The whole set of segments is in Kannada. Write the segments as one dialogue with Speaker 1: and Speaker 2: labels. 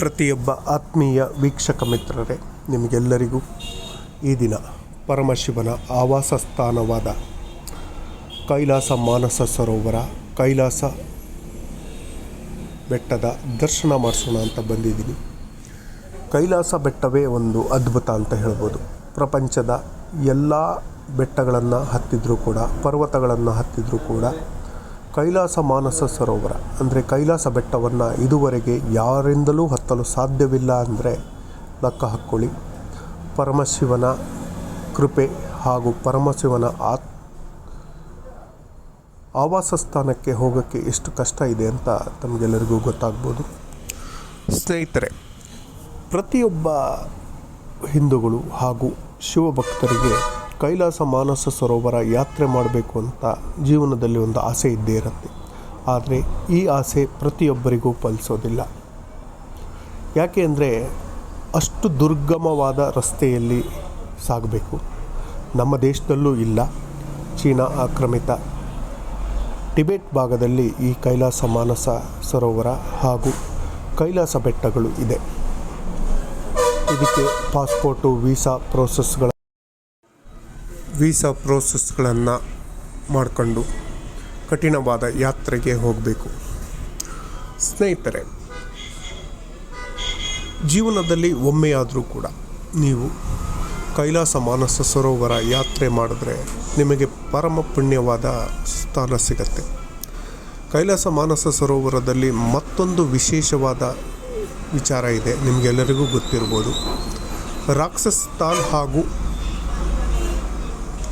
Speaker 1: ಪ್ರತಿಯೊಬ್ಬ ಆತ್ಮೀಯ ವೀಕ್ಷಕ ಮಿತ್ರರೇ, ನಿಮಗೆಲ್ಲರಿಗೂ ಈ ದಿನ ಪರಮಶಿವನ ಆವಾಸ ಸ್ಥಾನವಾದ ಕೈಲಾಸ ಮಾನಸ ಸರೋವರ, ಕೈಲಾಸ ಬೆಟ್ಟದ ದರ್ಶನ ಮಾಡಿಸೋಣ ಅಂತ ಬಂದಿದ್ದೀನಿ. ಕೈಲಾಸ ಬೆಟ್ಟವೇ ಒಂದು ಅದ್ಭುತ ಅಂತ ಹೇಳ್ಬೋದು. ಪ್ರಪಂಚದ ಎಲ್ಲ ಬೆಟ್ಟಗಳನ್ನು ಹತ್ತಿದ್ರೂ ಕೂಡ, ಪರ್ವತಗಳನ್ನು ಹತ್ತಿದ್ರೂ ಕೂಡ ಕೈಲಾಸ ಮಾನಸ ಸರೋವರ, ಅಂದರೆ ಕೈಲಾಸ ಬೆಟ್ಟವನ್ನು ಇದುವರೆಗೆ ಯಾರಿಂದಲೂ ಹತ್ತಲು ಸಾಧ್ಯವಿಲ್ಲ ಅಂದರೆ ಲೆಕ್ಕ ಹಾಕ್ಕೊಳ್ಳಿ ಪರಮಶಿವನ ಕೃಪೆ ಹಾಗೂ ಪರಮಶಿವನ ಆತ್, ಆವಾಸ ಸ್ಥಾನಕ್ಕೆ ಹೋಗೋಕ್ಕೆ ಎಷ್ಟು ಕಷ್ಟ ಇದೆ ಅಂತ ತಮಗೆಲ್ಲರಿಗೂ ಗೊತ್ತಾಗ್ಬೋದು. ಸ್ನೇಹಿತರೆ, ಪ್ರತಿಯೊಬ್ಬ ಹಿಂದೂಗಳು ಹಾಗೂ ಶಿವಭಕ್ತರಿಗೆ ಕೈಲಾಸ ಮಾನಸ ಸರೋವರ ಯಾತ್ರೆ ಮಾಡಬೇಕು ಅಂತ ಜೀವನದಲ್ಲಿ ಒಂದು ಆಸೆ ಇದ್ದೇ ಇರುತ್ತೆ. ಆದರೆ ಈ ಆಸೆ ಪ್ರತಿಯೊಬ್ಬರಿಗೂ ಫಲಿಸೋದಿಲ್ಲ. ಯಾಕೆ ಅಂದರೆ ಅಷ್ಟು ದುರ್ಗಮವಾದ ರಸ್ತೆಯಲ್ಲಿ ಸಾಗಬೇಕು. ನಮ್ಮ ದೇಶದಲ್ಲೂ ಇಲ್ಲ. ಚೀನಾ ಆಕ್ರಮಿತ. ಟಿಬೆಟ್ ಭಾಗದಲ್ಲಿ ಈ ಕೈಲಾಸ ಮಾನಸ ಸರೋವರ ಹಾಗೂ ಕೈಲಾಸ ಬೆಟ್ಟಗಳು ಇದೆ. ಇದಕ್ಕೆ ಪಾಸ್ಪೋರ್ಟು, ವೀಸಾ ಪ್ರೋಸೆಸ್ಗಳ ವೀಸಾ ಪ್ರೋಸೆಸ್ಗಳನ್ನು ಮಾಡಿಕೊಂಡು ಕಠಿಣವಾದ ಯಾತ್ರೆಗೆ ಹೋಗಬೇಕು. ಸ್ನೇಹಿತರೆ, ಜೀವನದಲ್ಲಿ ಒಮ್ಮೆಯಾದರೂ ಕೂಡ ನೀವು ಕೈಲಾಸ ಮಾನಸ ಸರೋವರ ಯಾತ್ರೆ ಮಾಡಿದ್ರೆ ನಿಮಗೆ ಪರಮ ಪುಣ್ಯವಾದ ಸ್ಥಾನ ಸಿಗತ್ತೆ. ಕೈಲಾಸ ಮಾನಸ ಸರೋವರದಲ್ಲಿ ಮತ್ತೊಂದು ವಿಶೇಷವಾದ ವಿಚಾರ ಇದೆ, ನಿಮಗೆಲ್ಲರಿಗೂ ಗೊತ್ತಿರ್ಬೋದು. ರಾಕ್ಷಸ ತಾಲ್ ಹಾಗೂ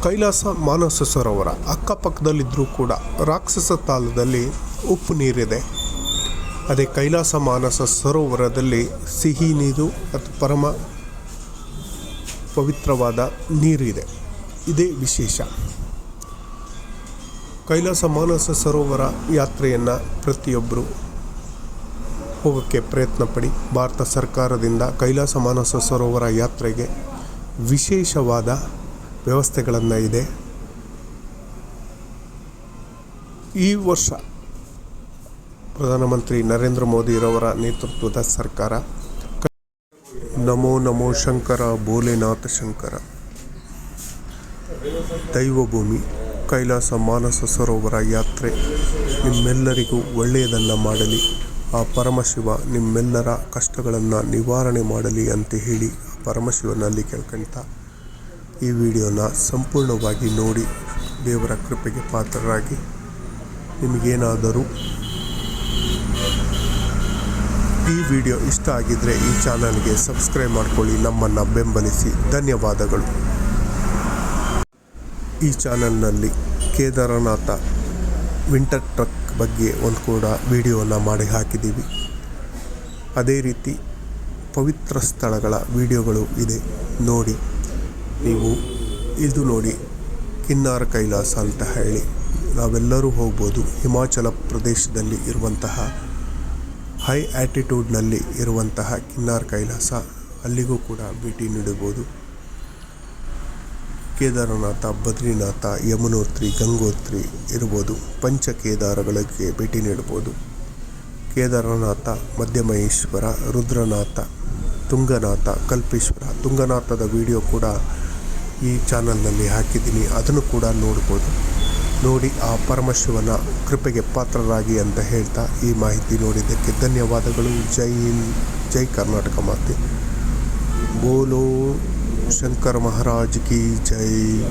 Speaker 1: ಕೈಲಾಸ ಮಾನಸ ಸರೋವರ ಅಕ್ಕಪಕ್ಕದಲ್ಲಿದ್ದರೂ ಕೂಡ ರಾಕ್ಷಸ ತಾಲದಲ್ಲಿ ಉಪ್ಪು ನೀರಿದೆ. ಅದೇ ಕೈಲಾಸ ಮಾನಸ ಸರೋವರದಲ್ಲಿ ಸಿಹಿ ನೀರು ಮತ್ತು ಪರಮ ಪವಿತ್ರವಾದ ನೀರಿದೆ. ಇದೇ ವಿಶೇಷ. ಕೈಲಾಸ ಮಾನಸ ಸರೋವರ ಯಾತ್ರೆಯನ್ನು ಪ್ರತಿಯೊಬ್ಬರು ಹೋಗೋಕ್ಕೆ ಪ್ರಯತ್ನ ಪಡಿ ಭಾರತ ಸರ್ಕಾರದಿಂದ ಕೈಲಾಸ ಮಾನಸ ಸರೋವರ ಯಾತ್ರೆಗೆ ವಿಶೇಷವಾದ ವ್ಯವಸ್ಥೆಗಳನ್ನು ಇದೆ. ಈ ವರ್ಷ ಪ್ರಧಾನಮಂತ್ರಿ ನರೇಂದ್ರ ಮೋದಿರವರ ನೇತೃತ್ವದ ಸರ್ಕಾರ. ನಮೋ ನಮೋ ಶಂಕರ, ಭೋಲೆನಾಥ ಶಂಕರ. ದೈವಭೂಮಿ, ಕೈಲಾಸ ಮಾನಸ ಸರೋವರ ಯಾತ್ರೆ ನಿಮ್ಮೆಲ್ಲರಿಗೂ ಒಳ್ಳೆಯದನ್ನು ಮಾಡಲಿ. ಆ ಪರಮಶಿವ ನಿಮ್ಮೆಲ್ಲರ ಕಷ್ಟಗಳನ್ನು ನಿವಾರಣೆ ಮಾಡಲಿ ಅಂತ ಹೇಳಿ ಪರಮಶಿವನಲ್ಲಿ ಕೇಳ್ಕೊಳ್ತಾ ಈ ವಿಡಿಯೋನ ಸಂಪೂರ್ಣವಾಗಿ ನೋಡಿ ದೇವರ ಕೃಪೆಗೆ ಪಾತ್ರರಾಗಿ ನಿಮಗೇನಾದರೂ ಈ ವಿಡಿಯೋ ಇಷ್ಟ ಆಗಿದ್ದರೆ ಈ ಚಾನಲ್ಗೆ ಸಬ್ಸ್ಕ್ರೈಬ್ ಮಾಡಿಕೊಳ್ಳಿ, ನಮ್ಮನ್ನು ಬೆಂಬಲಿಸಿ. ಧನ್ಯವಾದಗಳು. ಈ ಚಾನಲ್ನಲ್ಲಿ ಕೇದಾರನಾಥ ವಿಂಟರ್ ಟ್ರಕ್ ಬಗ್ಗೆ ಒಂದು ಕೂಡ ವಿಡಿಯೋನ ಮಾಡಿ ಹಾಕಿದ್ದೀವಿ. ಅದೇ ರೀತಿ ಪವಿತ್ರ ಸ್ಥಳಗಳ ವಿಡಿಯೋಗಳು ಇದೆ. ನೋಡಿ. ನೀವು ಇದು ನೋಡಿ, ಕಿನ್ನಾರ ಕೈಲಾಸ ಅಂತ ಹೇಳಿ. ನಾವೆಲ್ಲರೂ ಹೋಗ್ಬೋದು. ಹಿಮಾಚಲ ಪ್ರದೇಶದಲ್ಲಿ ಇರುವಂತಹ ಹೈ ಆ್ಯಟಿಟ್ಯೂಡ್ನಲ್ಲಿ ಇರುವಂತಹ ಕಿನ್ನಾರ್ ಕೈಲಾಸ. ಅಲ್ಲಿಗೂ ಕೂಡ ಭೇಟಿ ನೀಡಬಹುದು. ಕೇದಾರನಾಥ, ಬದ್ರಿನಾಥ, ಯಮುನೋತ್ರಿ, ಗಂಗೋತ್ರಿ ಇರ್ಬೋದು. ಪಂಚ ಕೇದಾರಗಳಿಗೆ ಭೇಟಿ ನೀಡಬಹುದು. ಕೇದಾರನಾಥ, ಮಧ್ಯಮಹೇಶ್ವರ, ರುದ್ರನಾಥ, ತುಂಗನಾಥ, ಕಲ್ಪೇಶ್ವರ. ತುಂಗನಾಥದ ವಿಡಿಯೋ ಕೂಡ ಈ ಚಾನಲ್ನಲ್ಲಿ ಹಾಕಿದ್ದೀನಿ. ಅದನ್ನು ಕೂಡ ನೋಡ್ಬೋದು. ನೋಡಿ ಆ ಪರಮಶಿವನ ಕೃಪೆಗೆ ಪಾತ್ರರಾಗಿ ಅಂತ ಹೇಳ್ತಾ ಈ ಮಾಹಿತಿ ನೋಡಿದ್ದಕ್ಕೆ ಧನ್ಯವಾದಗಳು. ಜೈ ಹಿಂದ್, ಜೈ ಕರ್ನಾಟಕ ಮಾತೆ. ಬೋಲೋ ಶಂಕರ ಮಹಾರಾಜ್ ಕಿ ಜೈ.